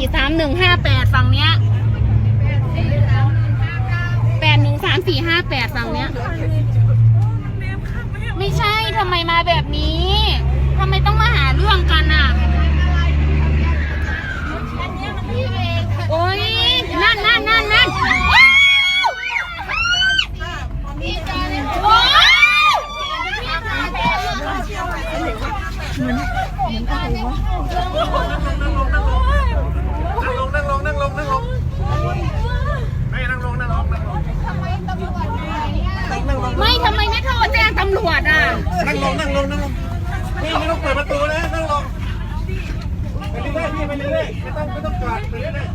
ี่สามหนึ่งห้าแปดฝั่งเนี้ยแปดหนึ่งสามสี่ห้าแปดฝั่งเนี้ย ไม่ใช่ทำไมมาแบบนี้ทำไมต้องมาหาเรื่องกันอะโอ้ยนั่นนั่นนั่นนั่นว้าวว้าวนั่งลงนั่งลงนั่งลงนั่งลงไม่นั่งลงนั่งลงนั่งลงนั่งลง ไม่ทำไมไม่โทรแจ้งตำ รวจอะนั่งลงนั่งลงนั่งลงนี่ไม่ต้องเปิดประตูนะนั่งลงไปเรื่อยๆพี่ไปเรื่อยๆไม่ต้องไม่ต้องกอดไปเรื่อย